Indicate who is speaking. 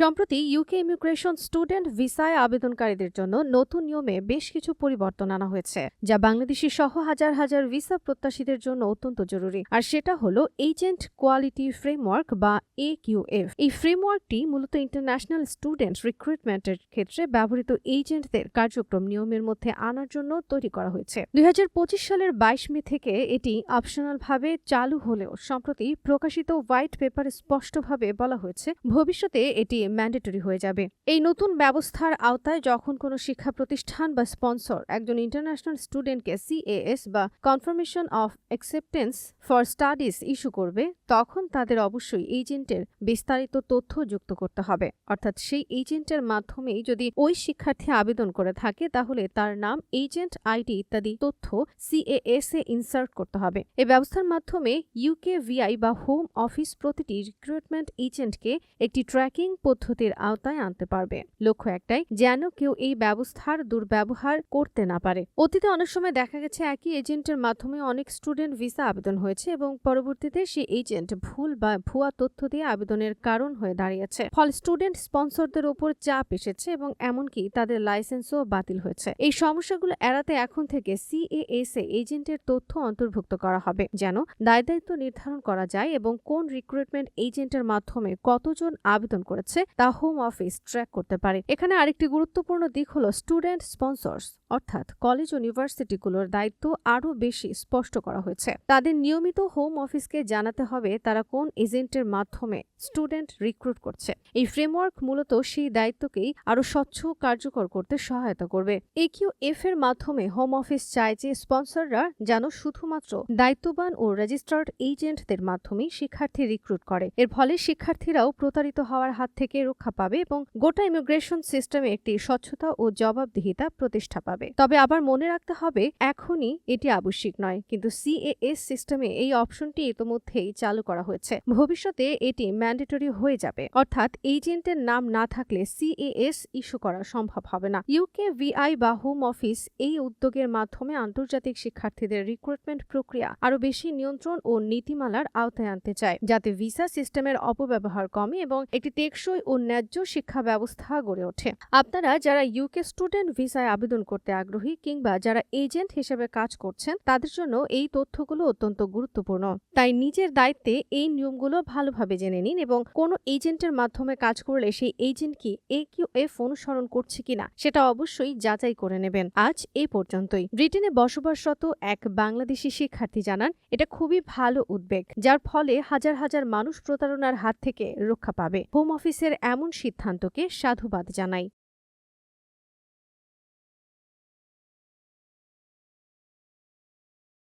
Speaker 1: সম্প্রতি UK immigration student ভিসায় আবেদনকারীদের জন্য নতুন নিয়মে বেশ কিছু পরিবর্তন আনা হয়েছে, যা বাংলাদেশি সহ হাজার হাজার ভিসা প্রত্যাশীদের জন্য অত্যন্ত জরুরি। আর সেটা হলো এজেন্ট কোয়ালিটি ফ্রেমওয়ার্ক বা এ কিউএফ এই ফ্রেমওয়ার্কটি মূলত ইন্টারন্যাশনাল স্টুডেন্ট রিক্রুটমেন্টের ক্ষেত্রে ব্যবহৃত এজেন্টদের কার্যক্রম নিয়মের মধ্যে আনার জন্য তৈরি করা হয়েছে। দুই হাজার পঁচিশ সালের বাইশ মে থেকে এটি অপশনালভাবে চালু হলেও সম্প্রতি প্রকাশিত হোয়াইট পেপারে স্পষ্টভাবে বলা হয়েছে, ভবিষ্যতে এটি ম্যান্ডেটরি হয়ে যাবে। এই নতুন ব্যবস্থার আওতায় যখন কোনো শিক্ষা প্রতিষ্ঠান বা স্পন্সর একজন ইন্টারন্যাশনাল স্টুডেন্টকে সিএএস বা confirmation of acceptance for studies issue করবে, তখন তাদের অবশ্যই এজেন্টের বিস্তারিত তথ্য যুক্ত করতে হবে। অর্থাৎ সেই এজেন্টের মাধ্যমেই যদি ওই শিক্ষার্থী আবেদন করে থাকে, তাহলে তার নাম এজেন্ট আইডি ইত্যাদি তথ্য সিএএস এ ইনসার্ট করতে হবে। এই ব্যবস্থার মাধ্যমে ইউকে ভিআই বা হোম অফিস প্রতিটি রিক্রুটমেন্ট এজেন্টকে একটি ট্র্যাকিং পদ্ধতির আওতায় আনতে পারবে। লক্ষ্য একটাই, যেন কেউ এই ব্যবস্থার দুর্ব্যবহার করতে না পারে। অতীতে অনেক সময় দেখা গেছে একই এজেন্টের মাধ্যমে অনেক স্টুডেন্ট ভিসা আবেদন হয়েছে এবং পরবর্তীতে সেই এজেন্ট ভুল বা ভুয়া তথ্য দিয়ে আবেদনের কারণ হয়ে দাঁড়িয়েছে। ফলে স্টুডেন্ট স্পন্সরদের ওপর চাপ এসেছে এবং এমনকি তাদের লাইসেন্সও বাতিল হয়েছে। এই সমস্যাগুলো এড়াতে এখন থেকে সিএএস এ এজেন্টের তথ্য অন্তর্ভুক্ত করা হবে। যেন দায় দায়িত্ব নির্ধারণ করা যায় এবং কোন রিক্রুটমেন্ট এজেন্টের মাধ্যমে কতজন আবেদন করেছে তা হোম অফিস ট্র্যাক করতে পারে। এখানে আরেকটি গুরুত্বপূর্ণ দিক হলো স্টুডেন্ট স্পন্সর্স অর্থাৎ কলেজ ইউনিভার্সিটিগুলোর দায়িত্ব আরও বেশি স্পষ্ট করা হয়েছে। তাদের নিয়মিত হোম অফিসকে জানাতে হবে তারা কোন এজেন্টের মাধ্যমে স্টুডেন্ট রিক্রুট করছে। এই ফ্রেমওয়ার্ক মূলত সেই দায়িত্বকেই আরও স্বচ্ছ কার্যকর করতে সহায়তা করবে। একিউ এফ এর মাধ্যমে হোম অফিস চায় যে স্পন্সররা যেন শুধুমাত্র দায়িত্ববান ও রেজিস্টার্ড এজেন্টদের মাধ্যমেই শিক্ষার্থী রিক্রুট করে। এর ফলে শিক্ষার্থীরাও প্রতারিত হওয়ার হাত থেকে রক্ষা পাবে এবং গোটা ইমিগ্রেশন সিস্টেমে একটি স্বচ্ছতা ও জবাবদিহিতা প্রতিষ্ঠা পাবে। তবে আবার মনে রাখতে হবে, এখনই এটি আবশ্যিক নয়, কিন্তু সিএএস সিস্টেমে এই অপশনটি ইতোমধ্যেই চালু করা হয়েছে। ভবিষ্যতে এটি ম্যান্ডেটরি হয়ে যাবে। অর্থাৎ এজেন্টের নাম না থাকলে সিএএস ইস্যু করা সম্ভব হবে না। ইউকে ভিআই বা হোম অফিস এই উদ্যোগের মাধ্যমে আন্তর্জাতিক শিক্ষার্থীদের রিক্রুটমেন্ট প্রক্রিয়া আরও বেশি নিয়ন্ত্রণ ও নীতিমালার আওতায় আনতে চায়, যাতে ভিসা সিস্টেমের অপব্যবহার কমে এবং একটি টেকসই ও ন্যায্য শিক্ষা ব্যবস্থা গড়ে ওঠে। আপনারা যারা ইউকে স্টুডেন্ট ভিসায় আবেদন করতে আগ্রহী কিংবা যারা এজেন্ট হিসেবে কাজ করছেন, তাদের জন্য এই তথ্যগুলো অত্যন্ত গুরুত্বপূর্ণ। তাই নিজের দায়িত্বে এই নিয়মগুলো ভালোভাবে জেনে নিন এবং কোনো এজেন্টের মাধ্যমে কাজ করলে সেই এজেন্ট কি এ কিউ এফ অনুসরণ করছে কিনা, সেটা অবশ্যই যাচাই করে নেবেন। আজ এই পর্যন্তই। ব্রিটেনে বসবাসরত এক বাংলাদেশি শিক্ষার্থী জানান, এটা খুবই ভালো উদ্বেগ, যার ফলে হাজার হাজার মানুষ প্রতারণার হাত থেকে রক্ষা পাবে। হোম অফিসের এমন সিদ্ধান্তকে সাধুবাদ জানাই।